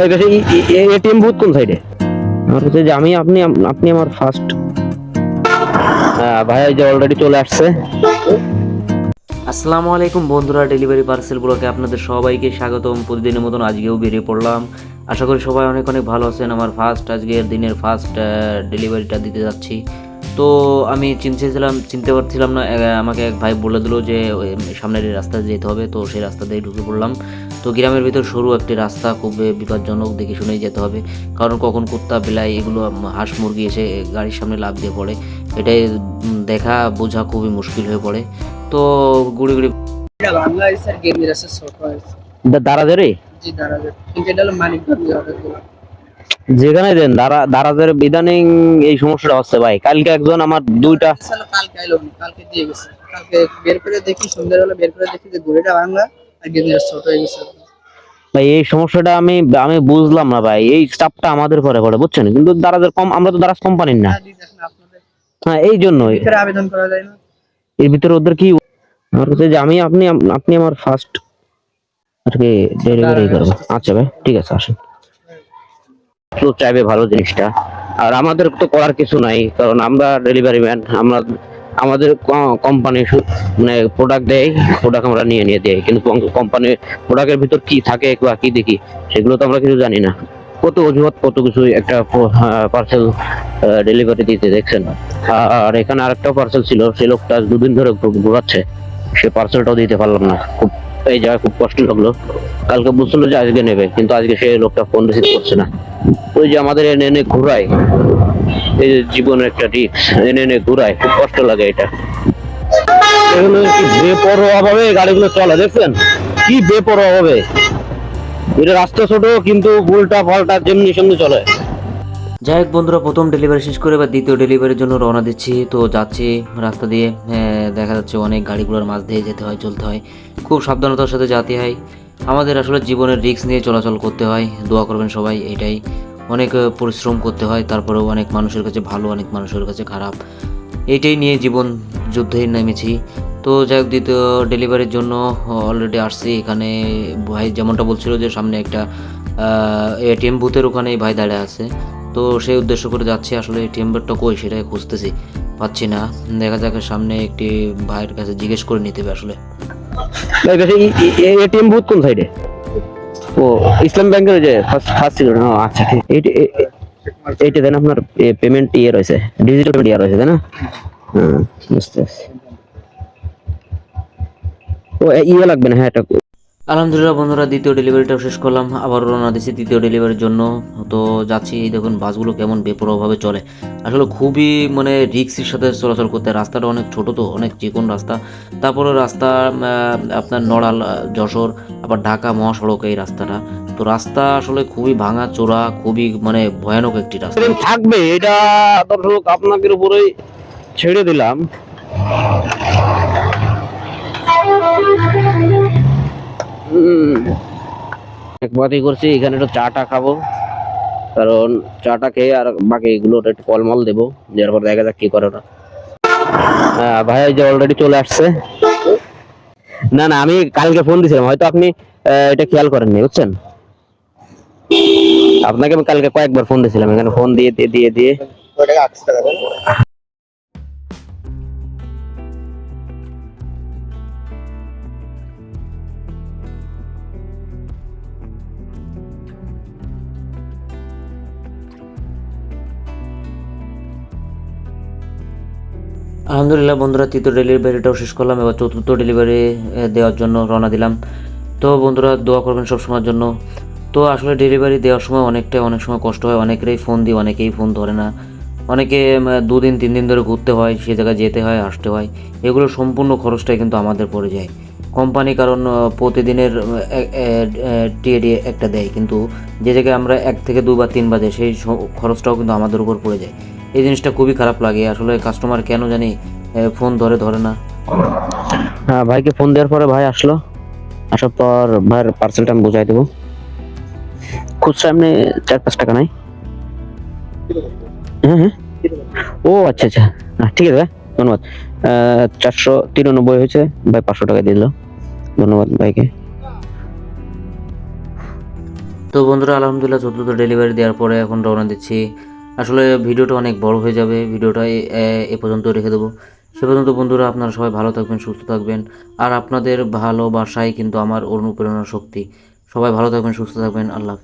ATM booth কোন সাইডে? আমার কাছে যে আমি, আপনি আপনি আমার ফার্স্ট ভাই যে অলরেডি চলে আসছে। আসসালামু আলাইকুম বন্ধুরা ডেলিভারি পার্সেল ব্লকে আপনাদের সবাইকে স্বাগতম। প্রতিদিনের মতন আজকেও বেরিয়ে পড়লাম। আশা করি সবাই অনেক অনেক ভালো আছেন। আমার ফার্স্ট আজকের দিনের ফার্স্ট ডেলিভারিটা দিতে যাচ্ছি। তো আমি চিনতেছিলাম চিনতে পারছিলাম না আমাকে এক ভাই বলে দিল যে সামনের এই রাস্তা যেতে হবে। তো সেই রাস্তা দিয়ে ঢুকে পড়লাম। তো গ্রামের ভিতর সরু একটি রাস্তা খুব বিপজ্জনক দেখে শুনেই যেতে হবে। কারণ কখন কুত্তা বিলাই এগুলো হাঁস মুরগি এসে গাড়ির সামনে লাভ দিয়ে পড়ে। এটাই দেখা বোঝা খুবই মুশকিল হয়ে পড়ে। তো গুড়ি গুড়ি আছে দারাজের জি দাঁড়াবে কিন্তু এটা হলো মানিকগঞ্জ যেখানে দেন দারা দারাজের ইদানিং এই সমস্যাটা হচ্ছে ভাই। কালকে একজন আমার দুইটা কালকে আইলো কালকে দিয়ে গেছে। কালকে বের করে দেখি সন্ধ্যাবেলা বের করে দেখি যে ঘড়িটা বাংলা আর ছোট হয়ে গেছে। ভাই এই সমস্যাটা আমি আমি বুঝলাম না ভাই এই চাপটা আমাদের পরে পড়ে বুঝছেন? কিন্তু দারাজের কম আমরা তো দারাজ কোম্পানির না। আপনাদের। হ্যাঁ এই জন্যই। আবেদন করা যায় না। এর ভিতরে ওদের কি আমার কাছে যে আমি আপনি আপনি আমার ফার্স্ট আর কি ডেলিভারি করব। আচ্ছা ভাই ঠিক আছে আসেন। তো চাইবে ভালো জিনিসটা। আর আমাদের তো করার কিছু নাই, কারণ আমরা ডেলিভারি ম্যান আমরা, আমাদের কোম্পানি মানে প্রোডাক্ট দেয় প্রোডাক্ট আমরা নিয়ে নিয়ে দেয় কিন্তু কোম্পানির প্রোডাক্টের ভিতর কি থাকে বা কি দেখি, সেগুলো তো আমরা কিছু জানি না। কত অজুহাত, কত কিছু একটা পার্সেল ডেলিভারি দিতে দেখছেন। আর এখানে আরেকটা পার্সেল ছিল সে লোকটা দুদিন ধরে ঘোরাচ্ছে। সে পার্সেলটাও দিতে পারলাম না। খুব, এই জায়গায় খুব কষ্ট লাগল। কালকে বুঝছিল যে আজকে নেবে, কিন্তু আজকে সে লোকটা ফোন রিসিভ করছে না। ওই যে আমাদের এনে এনে ঘুরায়। এই জীবনের একটা রিক্স এনে এনে ঘুরায় খুব কষ্ট লাগে এটা। এগুলো কি বেপরোয়া ভাবে গাড়িগুলো চলে দেখছেন? কি বেপরোয়া ভাবে? এটা রাস্তা ছোট কিন্তু উল্টা পাল্টা যেমনি সেমনি চলে। যাই হোক বন্ধুরা প্রথম ডেলিভারি শেষ করে এবার দ্বিতীয় ডেলিভারির জন্য রওনা দিচ্ছি। তো যাচ্ছি রাস্তা দিয়ে হ্যাঁ, দেখা যাচ্ছে অনেক গাড়িগুলোর মাঝ দিয়ে যেতে হয় চলতে হয়। খুব সাবধানতার সাথে যেতে হয়। আমাদের আসলে জীবনের রিস্ক নিয়ে চলাচল করতে হয়, দোয়া করবেন সবাই, এটাই। অনেক পরিশ্রম করতে হয়, তারপরেও অনেক মানুষের কাছে ভালো, অনেক মানুষের কাছে খারাপ। এইটাই নিয়ে জীবন যুদ্ধে নেমেছি। তো যাই হোক, দ্বিতীয় ডেলিভারির জন্য অলরেডি আসছি। এখানে ভাই যেমনটা বলছিল যে সামনে একটা এটিএম বুথের ওখানে ভাই দাঁড়িয়ে আছে। তো সেই উদ্দেশ্য করে যাচ্ছি। আসলে এটিএম টা কই সেটাই খুঁজতেছি, পাচ্ছি না। দেখা যাক, সামনে একটি ভাইয়ের কাছে জিজ্ঞেস করে নিতে হবে আসলে। এটিএম বুথ কোন সাইডে ও, ইসলাম ব্যাংকের যে ফার্স্ট ছিল ও আচ্ছা ঠিক। এইটা দেন আপনার পেমেন্ট ইয়ে রয়েছে ডিজিটাল পেমেন্ট ইয়ে রয়েছে তাই না? হ্যাঁ বুঝতে পারছি। ও ইয়ে লাগবে না হ্যাঁ এটা আলহামদুলিল্লাহ বন্ধুরা, দ্বিতীয় ডেলিভারিটাও শেষ করলাম। আবার রওনা দিচ্ছি তৃতীয় ডেলিভারির জন্য। তো যাচ্ছি, এই দেখুন, বাসগুলো কেমন বেপরোয়াভাবে চলে। আসলে খুবই মানে রিক্সের সাথে চলাচল করতে। রাস্তাটা অনেক ছোট তো, অনেক চিকন রাস্তা। তারপরে রাস্তা আপনার নড়াল, যশোর, আবার ঢাকা মহাসড়ক এই রাস্তাটা। তো রাস্তা আসলে খুবই ভাঙা, চোরা, খুবই মানে ভয়ানক একটি রাস্তা। থাকবে, এটা দর্শক আপনাদের উপরেই ছেড়ে দিলাম। এক বাতি করছি, এখানে একটু চাটা খাব। কারণ চাটা খেয়ে আর বাকি এগুলো একটু কলমল দেবো, দেওয়ার পর দেখা যাক কি করে ওরা। হ্যাঁ ভাই যে অলরেডি চলে আসছে। না না, আমি কালকে ফোন দিয়েছিলাম হয়তো আপনি এটা খেয়াল করেননি, বুঝছেন? আপনাকে আমি কালকে কয়েকবার ফোন দিয়েছিলাম এখানে ফোন দিয়ে দিয়ে দিয়ে দিয়ে। আলহামদুলিল্লাহ বন্ধুরা, তৃতীয় ডেলিভারিটাও শেষ করলাম, এবার চতুর্থ ডেলিভারি দেওয়ার জন্য রওনা দিলাম। তো বন্ধুরা, দোয়া করবেন সব সময়ের জন্য। তো আসলে ডেলিভারি দেওয়ার সময় অনেকটাই, অনেক সময় কষ্ট হয়, অনেকেরই ফোন দিই, অনেকেই ফোন ধরে না। অনেকে দুদিন, তিন দিন ধরে ঘুরতে হয়, সে জায়গায় যেতে হয়, আসতে হয়। এগুলো সম্পূর্ণ খরচটাই কিন্তু আমাদের পড়ে যায়। কোম্পানি কারণ প্রতিদিনের টিএডি একটা দেয়, কিন্তু যে জায়গায় আমরা এক থেকে দুবার তিন বাজে সেই খরচটাও কিন্তু আমাদের উপর পড়ে যায়। এই জিনিসটা খুবই খারাপ লাগে। আসলে কাস্টমার কেন জানি ফোন ধরে ধরে না। হ্যাঁ ভাইকে ফোন দেওয়ার পরে ভাই আসলো। আসার পর ভাইয়ের পার্সেলটা আমি বুঝাই দেবো। খুচরা এমনি চার পাঁচ টাকা নাই। হ্যাঁ হ্যাঁ। ও আচ্ছা আচ্ছা। হ্যাঁ, ঠিক আছে ভাই ধন্যবাদ। চারশো তিরানব্বই হয়েছে। ভাই পাঁচশো টাকা দিল। ধন্যবাদ ভাইকে। তো বন্ধুরা আলহামদুলিল্লাহ চতুর্থ ডেলিভারি দেওয়ার পরে এখন রওনা দিচ্ছি। আসলে ভিডিওটা অনেক বড় হয়ে যাবে, ভিডিওটা এ- পর্যন্ত রেখে দেবো। সে পর্যন্ত বন্ধুরা আপনারা সবাই ভালো থাকবেন, সুস্থ থাকবেন। আর আপনাদের ভালোবাসাই কিন্তু আমার অনুপ্রেরণা শক্তি। সবাই ভালো থাকবেন, সুস্থ থাকবেন, আল্লাহ হাফেজ।